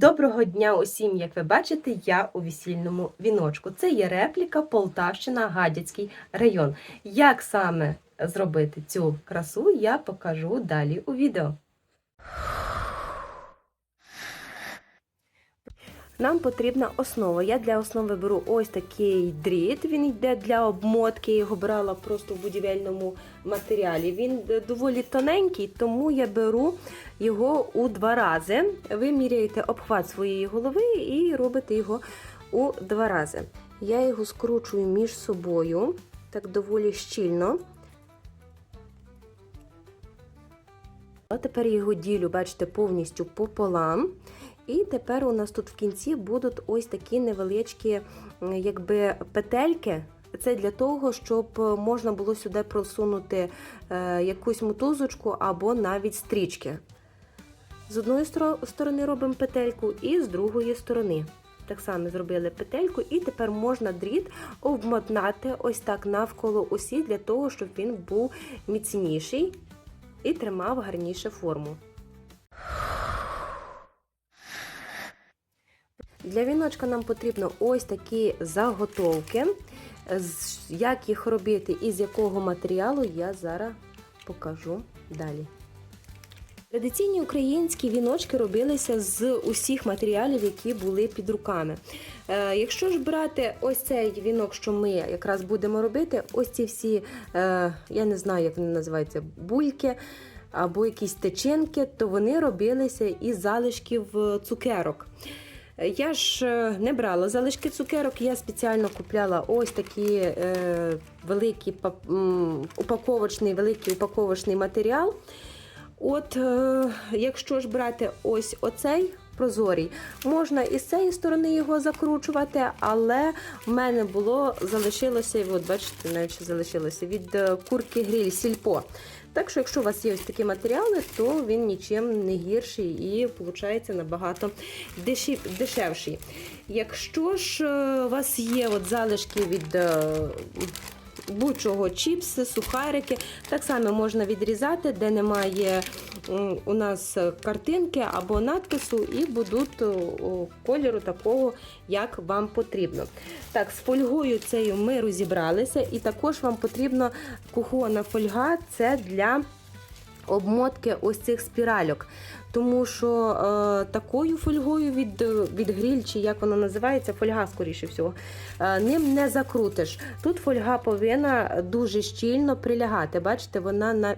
Доброго дня усім! Як ви бачите, я у весільному віночку. Це є репліка Полтавщина, Гадяцький район. Як саме зробити цю красу, я покажу далі у відео. Нам потрібна основа. Я для основи беру ось такий дріт. Він йде для обмотки. Я його брала просто в будівельному матеріалі. Він доволі тоненький, тому я беру його у два рази. Ви міряєте обхват своєї голови і робите його у два рази. Я його скручую між собою, так доволі щільно. А тепер його ділю, бачите, повністю пополам. І тепер у нас тут в кінці будуть ось такі невеличкі якби, петельки. Це для того, щоб можна було сюди просунути е, якусь мотузочку або навіть стрічки. З одної сторони робимо петельку, і з другої сторони. Так само зробили петельку, і тепер можна дріт обмотати ось так навколо осі, для того, щоб він був міцніший і тримав гарніше форму. Для віночка нам потрібно ось такі заготовки. Як їх робити і з якого матеріалу, я зараз покажу далі. Традиційні українські віночки робилися з усіх матеріалів, які були під руками. Е, якщо ж брати ось цей вінок, що ми якраз будемо робити, ось ці всі, е, я не знаю, як вони називаються, бульки або якісь течинки, то вони робилися із залишків е, цукерок. Я ж е, не брала залишки цукерок, я спеціально купляла ось такі е, великі упаковочний, великий упаковочний матеріал. От, е, якщо ж брати ось оцей прозорий, можна і з цієї сторони його закручувати, але в мене було залишилося, от бачите, навіть залишилося від е, курки гриль сільпо. Так що, якщо у вас є ось такі матеріали, то він нічим не гірший і виходить набагато дешев- дешевший. Якщо ж е, у вас є от залишки від е, будь-чого чіпси, сухарики, так само можна відрізати, де немає у нас картинки або надпису, і будуть о, кольору такого, як вам потрібно. Так, з фольгою цією ми розібралися, і також вам потрібна кухонна фольга. Це для обмотки ось цих спіральок. Тому що е, такою фольгою від, від гриль, чи як вона називається, фольга, скоріше всього, е, ним не закрутиш. Тут фольга повинна дуже щільно прилягати. Бачите, вона на.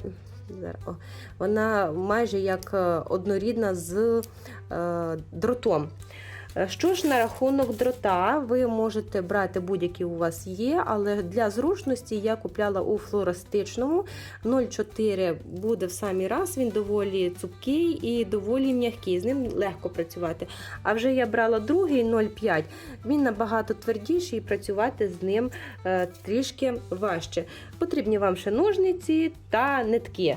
Вона майже як е, однорідна з е, дротом. Е, Що ж на рахунок дрота, ви можете брати будь-які у вас є, але для зручності я купляла у флористичному 0,4 буде в самий раз, він доволі цупкий і доволі м'який, з ним легко працювати. А вже я брала другий 0,5, він набагато твердіший і працювати з ним е, трішки важче. Потрібні вам ще ножниці та нитки.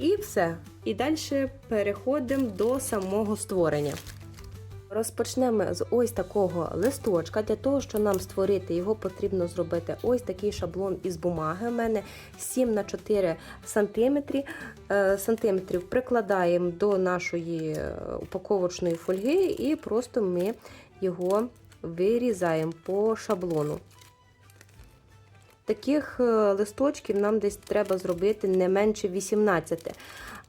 І все. І далі переходимо до самого створення. Розпочнемо з ось такого листочка. Для того, щоб нам створити його, потрібно зробити ось такий шаблон із бумаги. У мене 7 на 4 сантиметри. Е, сантиметрів прикладаємо до нашої е, упаковочної фольги і просто ми його вирізаємо по шаблону. Таких е, листочків нам десь треба зробити не менше 18.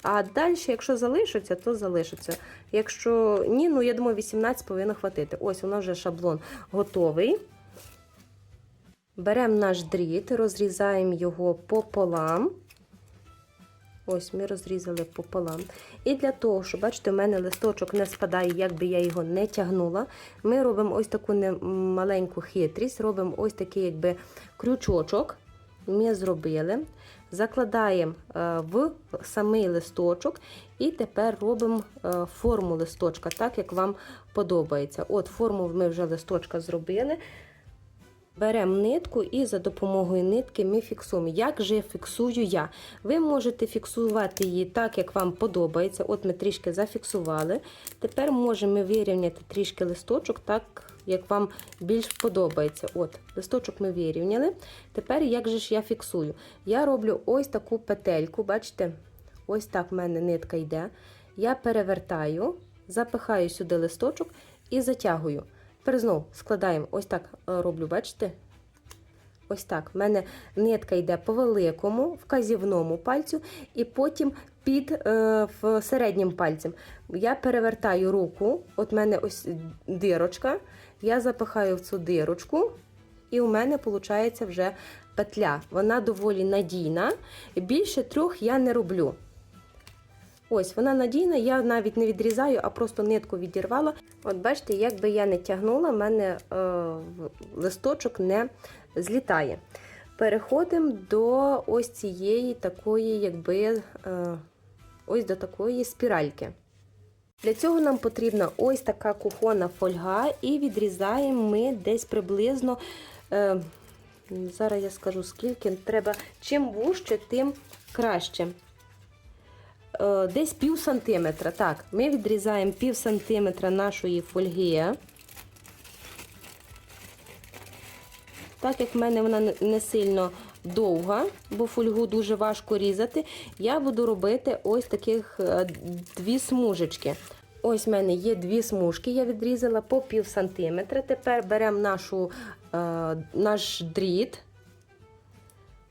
А далі, якщо залишиться, то залишиться. Якщо ні, ну я думаю, 18 повинно хватити. Ось у нас вже шаблон готовий. Беремо наш дріт, розрізаємо його пополам. Ось ми розрізали пополам. І для того, щоб, бачите, у мене листочок не спадає, як би я його не тягнула, ми робимо ось таку маленьку хитрість, робимо ось такий якби крючочок. Ми зробили. Закладаємо е, в самий листочок і тепер робимо е, форму листочка, так як вам подобається. От форму ми вже листочка зробили. Беремо нитку і за допомогою нитки ми фіксуємо. Як же фіксую я? Ви можете фіксувати її так, як вам подобається. От ми трішки зафіксували. Тепер можемо вирівняти трішки листочок, так як вам більш подобається. От, листочок ми вирівняли. Тепер як же ж я фіксую? Я роблю ось таку петельку, бачите? Ось так в мене нитка йде. Я перевертаю запихаю сюди листочок і затягую. Тепер знову складаємо, ось так е, роблю, бачите? Ось так. У мене нитка йде по великому, вказівному пальцю, і потім під е, в середнім пальцем. Я перевертаю руку, от в мене ось дирочка, я запихаю в цю дирочку, і у мене виходить вже петля. Вона доволі надійна. Більше трьох я не роблю. Ось, вона надійна, я навіть не відрізаю, а просто нитку відірвала. От бачите, як би я не тягнула, в мене е, листочок не злітає. Переходимо до ось цієї такої, якби, е, ось до такої спіральки. Для цього нам потрібна ось така кухонна фольга, і відрізаємо ми десь приблизно. Е, зараз я скажу скільки треба. Чим вужче, тим краще. Е, десь пів сантиметра. Так, ми відрізаємо пів сантиметра нашої фольги. Так як в мене вона не- сильно довга, бо фольгу дуже важко різати, я буду робити ось таких е, дві смужечки. Ось в мене є дві смужки, я відрізала по пів сантиметра. Тепер беремо нашу, е, наш дріт.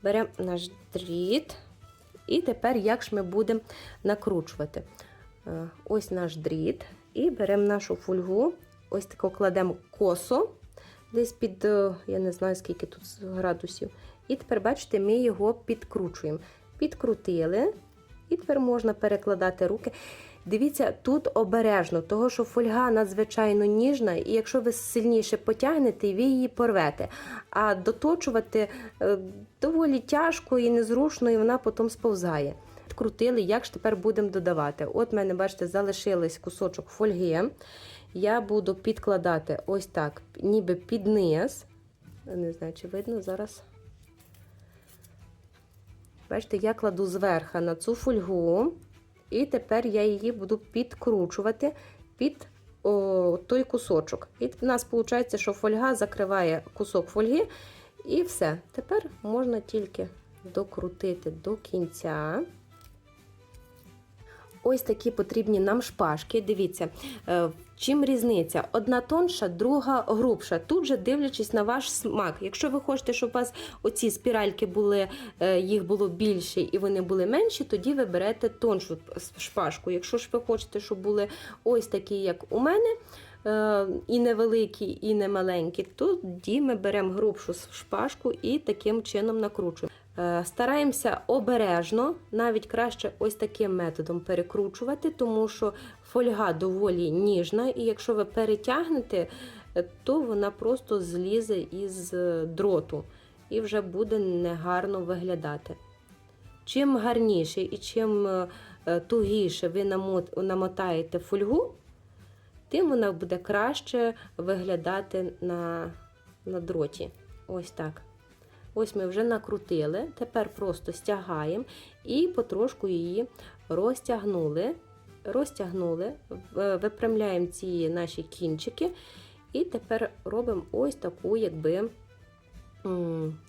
Беремо наш дріт. І тепер як ж ми будемо накручувати. Е, Ось наш дріт. І беремо нашу фольгу, ось тако кладемо косо, десь під, е, я не знаю, скільки тут градусів. І тепер, бачите, ми його підкручуємо. Підкрутили, і тепер можна перекладати руки. Дивіться, тут обережно, того що фольга надзвичайно ніжна, і якщо ви сильніше потягнете, ви її порвете. А доточувати е, доволі тяжко і незручно, і вона потім сповзає. Крутили, як ж тепер будемо додавати. От в мене, бачите, залишились кусочок фольги. Я буду підкладати ось так, ніби під низ. Не знаю, чи видно зараз. Бачите, я кладу зверху на цю фольгу, і тепер я її буду підкручувати під о, той кусочок. І в нас виходить, що фольга закриває кусок фольги, і все. Тепер можна тільки докрутити до кінця. Ось такі потрібні нам шпажки. Дивіться, е, чим різниця? Одна тонша, друга грубша. Тут же дивлячись на ваш смак. Якщо ви хочете, щоб у вас оці спіральки були, е, їх було більше і вони були менші, тоді ви берете тоншу шпажку. Якщо ж ви хочете, щоб були ось такі, як у мене. е, І невеликі, і не маленькі, тоді ми беремо грубшу шпажку і таким чином накручуємо. Е, Стараємося обережно, навіть краще ось таким методом перекручувати, тому що фольга доволі ніжна, і якщо ви перетягнете, е, то вона просто злізе із е, дроту і вже буде негарно виглядати. Чим гарніше і чим тугіше ви намотаєте фольгу, тим вона буде краще виглядати на, на дроті. Ось так. Ось ми вже накрутили, тепер просто стягаємо і потрошку її розтягнули. Розтягнули, випрямляємо ці наші кінчики, і тепер робимо ось таку, якби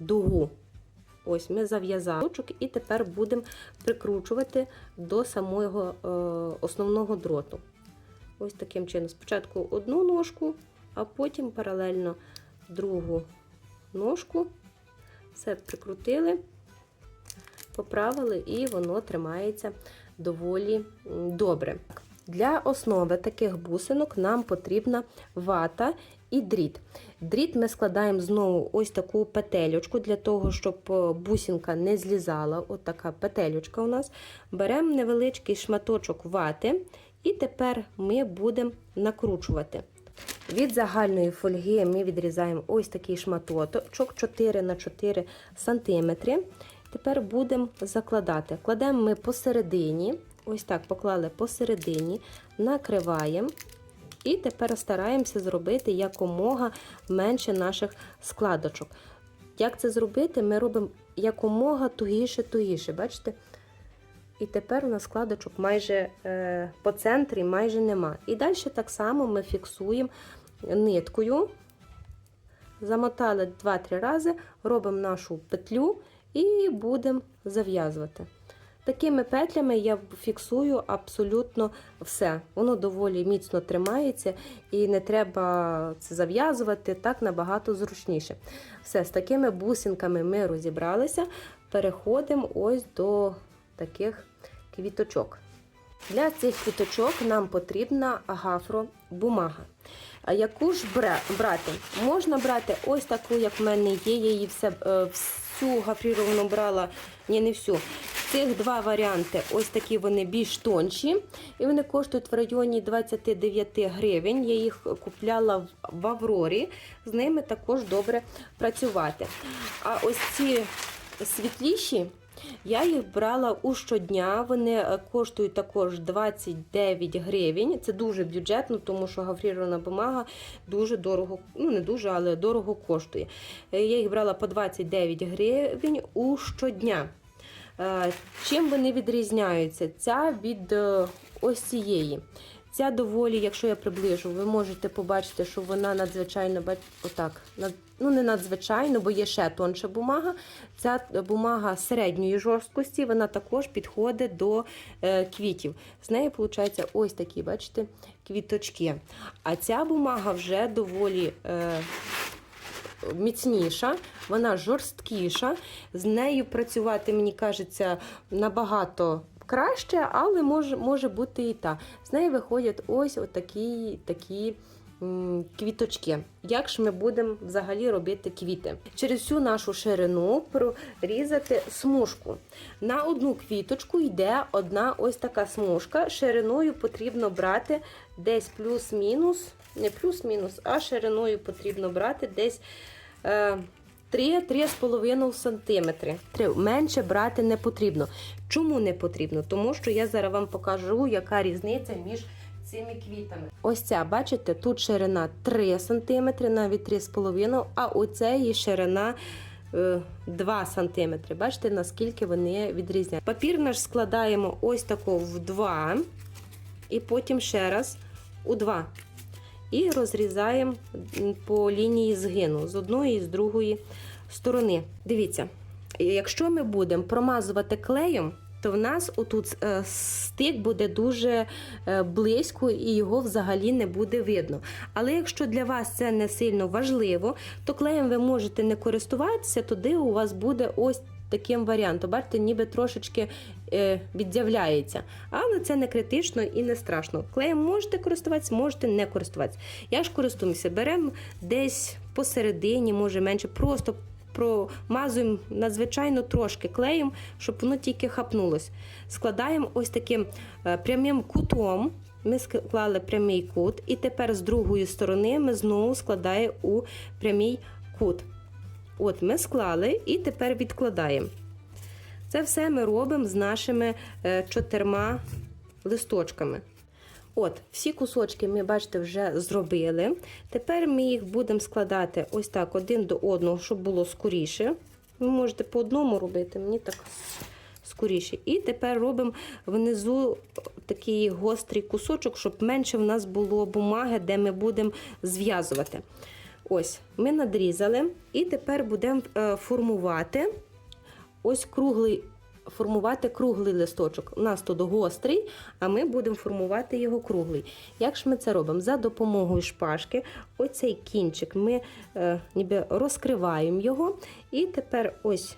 дугу. Ось ми зав'язали і тепер будемо прикручувати до самого е, основного дроту. Ось таким чином. Спочатку одну ножку, а потім паралельно другу ножку. Все прикрутили, поправили, і воно тримається доволі добре. Для основи таких бусинок нам потрібна вата і дріт. Дріт ми складаємо знову ось таку петелючку, для того, щоб е, бусинка не злізала. Ось така петелючка у нас. Беремо невеличкий шматочок вати, і тепер ми будемо накручувати. Від загальної фольги ми відрізаємо ось такий шматочок 4 на 4 см. Тепер будемо закладати. Кладемо ми посередині, ось так поклали посередині, накриваємо. І тепер стараємося зробити якомога менше наших складочок. Як це зробити? Ми робимо якомога тугіше-тугіше. Бачите? І тепер у нас складочок майже е, по центрі майже нема. І далі так само ми фіксуємо ниткою. Замотали 2-3 рази, робимо нашу петлю і будемо зав'язувати. Такими петлями я фіксую абсолютно все. Воно доволі міцно тримається і не треба це зав'язувати, так набагато зручніше. Все, з такими бусинками ми розібралися. Переходимо ось до таких квіточок. Для цих квіточок нам потрібна гафробумага. Яку ж брати? Можна брати ось таку, як в мене є. Я її все, е, всю гафріровану брала, ні, не всю. Цих два варіанти, ось такі вони більш тонші, і вони коштують в районі 29 гривень. Я їх купляла в Аврорі, з ними також добре працювати. А ось ці світліші. Я їх брала у щодня. Вони е, коштують також 29 гривень. Це дуже бюджетно, тому що гафрірована бумага дуже дорого, ну не дуже, але дорого коштує. Е, Я їх брала по 29 гривень у щодня. Е, Чим вони відрізняються? Ця від ось цієї. Ця доволі, якщо я приближу, ви можете побачити, що вона надзвичайно отак, ну не надзвичайно, бо є ще тонша бумага. Ця бумага середньої жорсткості, вона також підходить до е, квітів. З неї виходить ось такі, бачите, квіточки. А ця бумага вже доволі. Е, Міцніша, вона жорсткіша. З нею працювати, мені кажеться, набагато краще, але може, може бути і та. З неї виходять ось такі такі квіточки. Як ж ми будемо взагалі робити квіти? Через всю нашу ширину прорізати смужку. На одну квіточку йде одна ось така смужка. Шириною потрібно брати десь плюс-мінус, не плюс-мінус, а шириною потрібно брати десь. Е, 3-3,5 см. Менше брати не потрібно. Чому не потрібно? Тому що я зараз вам покажу, яка різниця між цими квітами. Ось ця, бачите, тут ширина 3 см, навіть 3,5 а у цієї ширина е, 2 см. Бачите, наскільки вони відрізняють. Папір наш складаємо ось тако в 2 і потім ще раз у 2 і розрізаємо по лінії згину з одної і з другої сторони. Дивіться, якщо ми будемо промазувати клеєм, то в нас отут е, стик буде дуже е, близько і його взагалі не буде видно. Але якщо для вас це не сильно важливо, то клеєм ви можете не користуватися, туди у вас буде ось таким варіантом. Бачите, ніби трошечки е, віддявляється. Але це не критично і не страшно. Клеєм можете користуватися, можете не користуватися. Я ж користуюся, беремо десь посередині, може менше, просто промазуємо надзвичайно трошки клеєм, щоб воно тільки хапнулось. Складаємо ось таким е, прямим кутом. Ми склали прямий кут, і тепер з другої сторони ми знову складаємо у прямий кут. От ми склали і тепер відкладаємо. Це все ми робимо з нашими е, чотирма листочками. От, всі кусочки ми, бачите, вже зробили. Тепер ми їх будемо складати ось так один до одного, щоб було скоріше. Ви можете по одному робити, мені так скоріше. І тепер робимо внизу такий гострий кусочок, щоб менше в нас було бумаги, де ми будемо зв'язувати. Ось, ми надрізали, і тепер будемо е, формувати ось круглий. Формувати круглий листочок. У нас тут гострий, а ми будемо формувати його круглий. Як ж ми це робимо? За допомогою шпажки, оцей кінчик ми е, ніби розкриваємо його, і тепер ось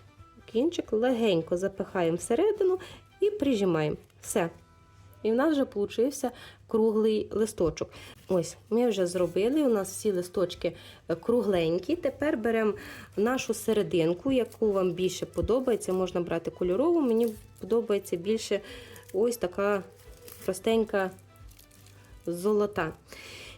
кінчик легенько запихаємо всередину і прижимаємо. Все. І в нас вже получився круглий листочок. Ось, ми вже зробили. У нас всі листочки е, кругленькі. Тепер беремо нашу серединку, яку вам більше подобається. Можна брати кольорову. Мені подобається більше ось така простенька золота.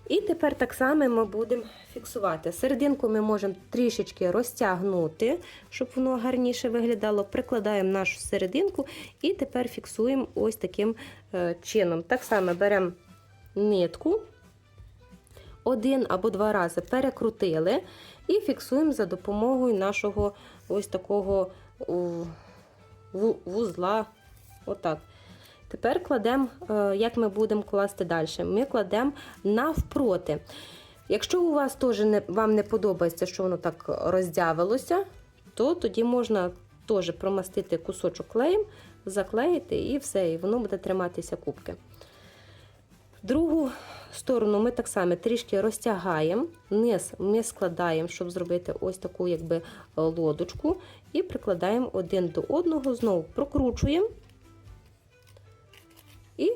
І тепер так само ми будемо фіксувати. Серединку ми можемо трішечки розтягнути, щоб воно гарніше виглядало. Прикладаємо нашу серединку і тепер фіксуємо ось таким е, чином. Так само беремо нитку, один або два рази перекрутили і фіксуємо за допомогою нашого ось такого вузла. Отак. Тепер кладемо, е, як ми будемо класти далі. Ми кладемо навпроти. Якщо у вас теж не, вам не подобається, що воно так роздявилося, то тоді можна теж промастити кусочок клеєм, заклеїти і все, і воно буде триматися кубки. Другу сторону ми так само трішки розтягаємо, низ ми складаємо, щоб зробити ось таку якби лодочку, і прикладаємо один до одного, знову прокручуємо і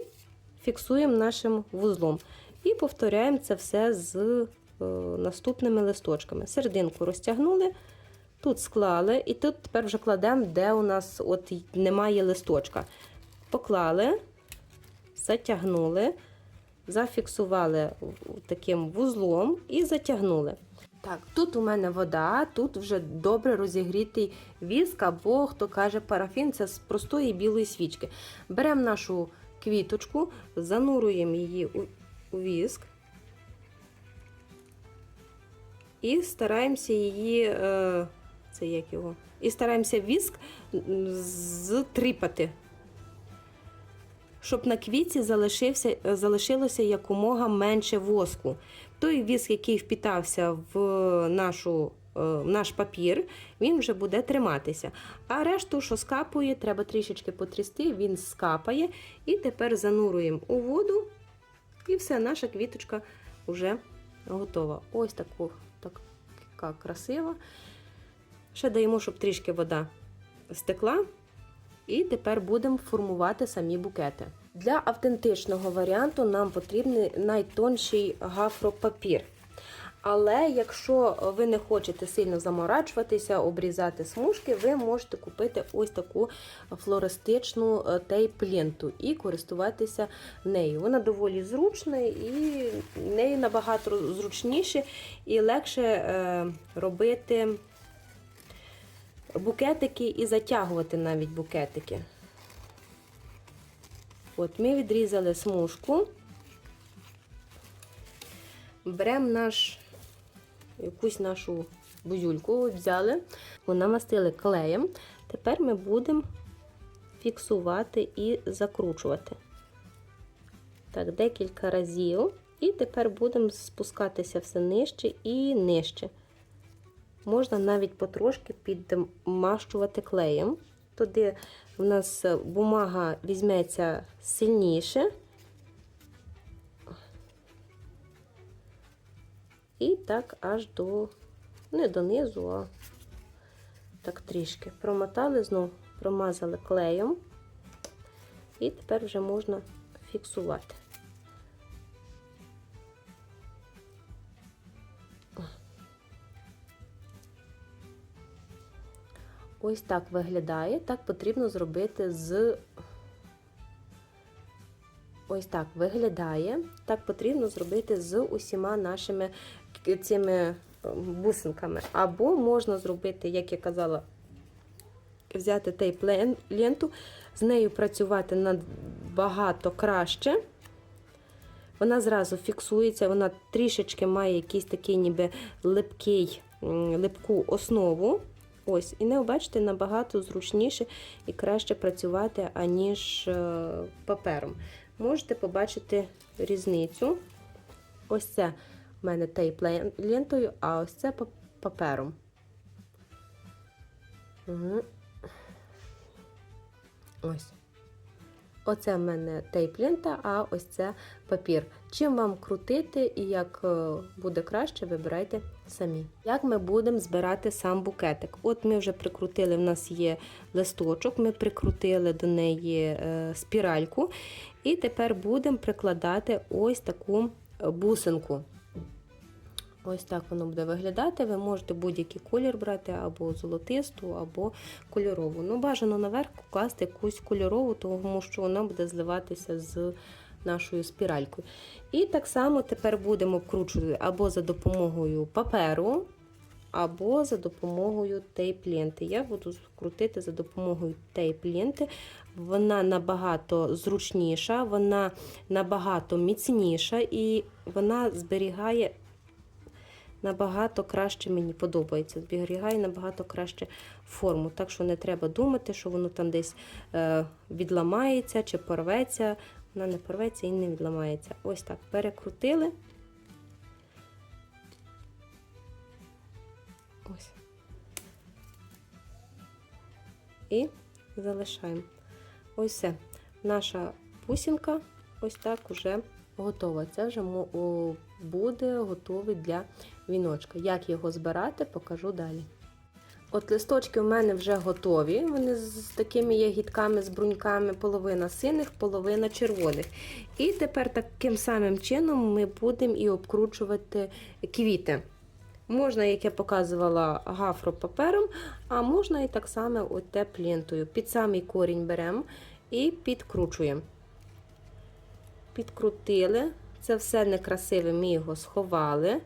фіксуємо нашим вузлом. І повторяємо це все з е, наступними листочками. Серединку розтягнули, тут склали, і тут тепер вже кладемо, де у нас от немає листочка. Поклали, затягнули, зафіксували таким вузлом і затягнули. Так, тут у мене вода, тут вже добре розігрітий віск, або, хто каже, парафін це з простої білої свічки. Беремо нашу квіточку, занурюємо її у, віск і стараємося її, е, це як його, і стараємося віск зтріпати, щоб на квітці залишився, залишилося якомога менше воску. Той віск, який впітався в нашу наш папір, він вже буде триматися. А решту, що скапує, треба трішечки потрясти, він скапає. І тепер занурюємо у воду, і все, наша квіточка вже готова. Ось таку, така красива. Ще даємо, щоб трішки вода стекла. І тепер будемо формувати самі букети. Для автентичного варіанту нам потрібний найтонший гафропапір. Але якщо ви не хочете сильно заморачуватися, обрізати смужки, ви можете купити ось таку флористичну тейп-ленту і користуватися нею. Вона доволі зручна і нею набагато зручніше і легше е, робити букетики і затягувати навіть букетики. От Ми відрізали смужку, беремо наш якусь нашу бузюльку взяли, намастили клеєм. Тепер ми будемо фіксувати і закручувати. Так, декілька разів. І тепер будемо спускатися все нижче і нижче. Можна навіть потрошки підмащувати клеєм. Туди в нас бумага візьметься сильніше. І так аж до, не донизу, а так трішки. Промотали, знову промазали клеєм, і тепер вже можна фіксувати. Ось так виглядає. Так потрібно зробити з. Ось так виглядає. Так потрібно зробити з усіма нашими цими е, бусинками. Або можна зробити, як я казала, взяти тейп-ленту, з нею працювати набагато краще. Вона зразу фіксується, вона трішечки має якийсь такий ніби липкий, липку основу. Ось, І не бачите, набагато зручніше і краще працювати, аніж е, папером. Можете побачити різницю. Ось це в мене тейп лентою, а ось це папером. Ось. Оце в мене тейп-лента, а ось це папір. Чим вам крутити і як е, буде краще, вибирайте самі. Як ми будемо збирати сам букетик? От ми вже прикрутили, в нас є листочок, ми прикрутили до неї е, спіральку, і тепер будемо прикладати ось таку бусинку. Ось так воно буде виглядати. Ви можете будь-який колір брати, або золотисту, або кольорову. Ну, бажано наверх класти якусь кольорову, тому що вона буде зливатися з нашою спіралькою. І так само тепер будемо вкручувати або за допомогою паперу, або за допомогою тейп-ленти. Я буду крутити за допомогою тейп-ленти. Вона набагато зручніша, вона набагато міцніша і вона зберігає набагато краще мені подобається. Зберігає набагато краще форму. Так що не треба думати, що воно там десь е, відламається чи порветься. Вона не порветься і не відламається. Ось так перекрутили. Ось. І залишаємо. Ось все. Наша бусинка ось так уже готова. Це вже буде готовий для віночка. Як його збирати, покажу далі. От листочки у мене вже готові. Вони з такими ягідками, з бруньками, половина синих, половина червоних. І тепер таким самим чином ми будемо і обкручувати квіти. Можна, як я показувала, гафропапером, а можна і так само от те плінтою. Під самий корінь беремо і підкручуємо. Підкрутили. Це все некрасиве, ми його сховали,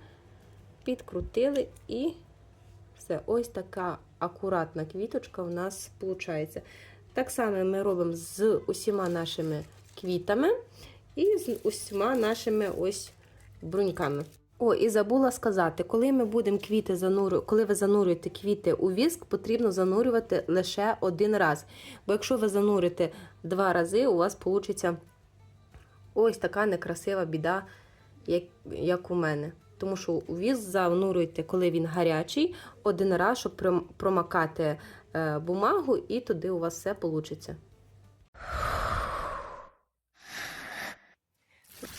підкрутили і все. Ось така акуратна квіточка у нас виходить. Так само ми робимо з усіма нашими квітами і з усіма нашими ось бруньками. О, і забула сказати, коли ми будемо квіти занурю... коли ви занурюєте квіти у віск, потрібно занурювати лише один раз. Бо якщо ви занурите два рази, у вас вийде ось така некрасива біда, як, як у мене. Тому що у віск занурюйте, коли він гарячий, один раз, щоб промакати е, бумагу, і туди у вас все вийде.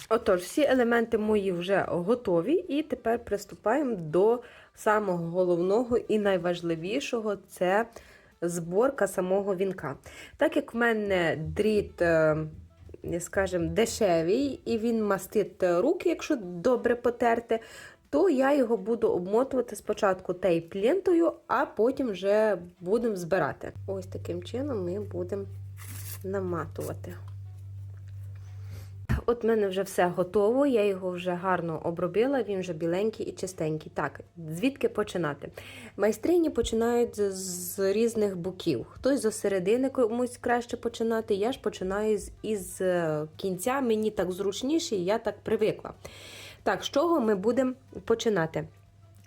Отож, всі елементи мої вже готові, і тепер приступаємо до самого головного і найважливішого це зборка самого вінка. Так як в мене дріт, е, скажімо, дешевий, і він мастить руки, якщо добре потерти, то я його буду обмотувати спочатку тейп-лентою, а потім вже будемо збирати. Ось таким чином ми будемо наматувати. От в мене вже все готово, я його вже гарно обробила, він вже біленький і чистенький. Так, звідки починати? Майстрині починають з, з різних боків. Хтось з середини комусь краще починати. Я ж починаю з із е, кінця, мені так зручніше, і я так привикла. Так, з чого ми будемо починати?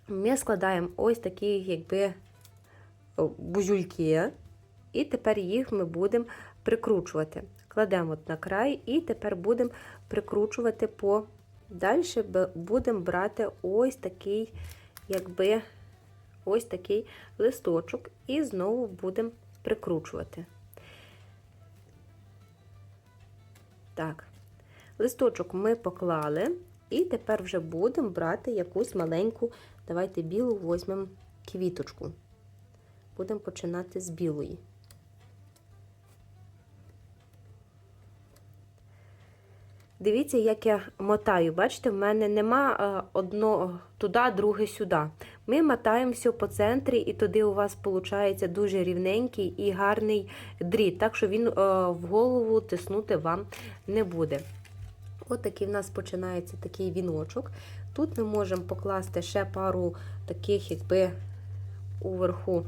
Ми складаємо ось такі, якби о, бузюльки, і тепер їх ми будемо прикручувати. Кладемо на край і тепер будемо прикручувати по далі будемо брати ось такий, якби ось такий листочок, і знову будемо прикручувати. Так, листочок ми поклали, і тепер вже будемо брати якусь маленьку, давайте білу візьмемо квіточку. Будемо починати з білої. Дивіться, як я мотаю. Бачите, в мене нема е, одного туди, друге сюди. Ми мотаємо все по центрі, і туди у вас виходить дуже рівненький і гарний дріт, так що він е, в голову тиснути вам не буде. От такий в нас починається такий віночок. Тут ми можемо покласти ще пару таких, якби уверху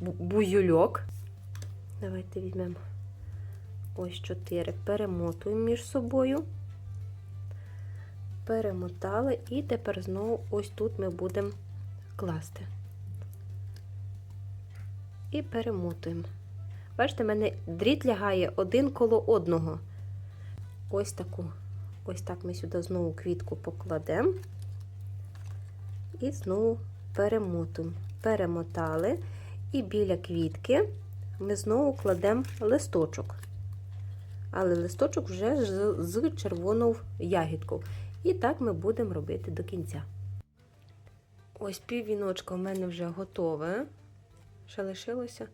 бузюльок. Давайте візьмемо ось чотири, перемотуємо між собою перемотали, і тепер знову ось тут ми будемо класти. І перемотуємо. Бачите, в мене дріт лягає один коло одного. Ось таку. Ось так ми сюди знову квітку покладемо і знову перемотуємо. Перемотали, і біля квітки ми знову кладемо листочок. Але листочок вже з, червоною ягідкою. І так ми будемо робити до кінця. Ось піввіночка у мене вже готове. Ще лишилося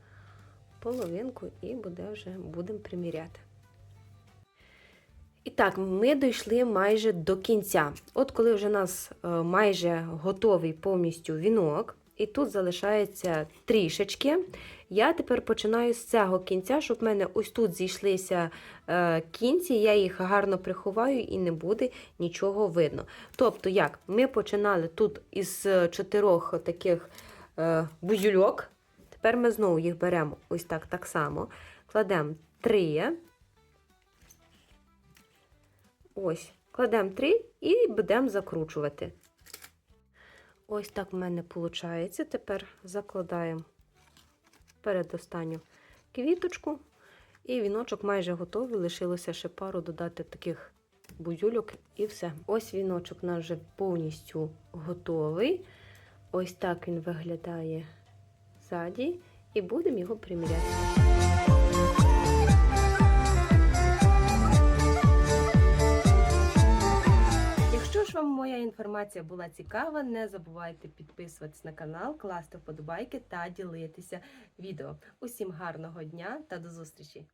половинку і буде вже будемо приміряти. І так, ми дійшли майже до кінця. От коли вже у нас е, майже готовий повністю вінок, і тут залишається трішечки. Я тепер починаю з цього кінця, щоб в мене ось тут зійшлися е, кінці, я їх гарно приховаю і не буде нічого видно. Тобто, як ми починали тут із чотирьох таких е, бузюльок, тепер ми знову їх беремо ось так так само, кладемо три. Ось, кладемо три і будемо закручувати. Ось так в мене виходить. Тепер закладаємо передостанню квіточку, і віночок майже готовий. Лишилося ще пару додати таких бузюльок і все. Ось віночок у нас вже повністю готовий. Ось так він виглядає ззаді, і будемо його приміряти. Вам моя інформація була цікава, не забувайте підписуватись на канал, класти вподобайки та ділитися відео. Усім гарного дня та до зустрічі!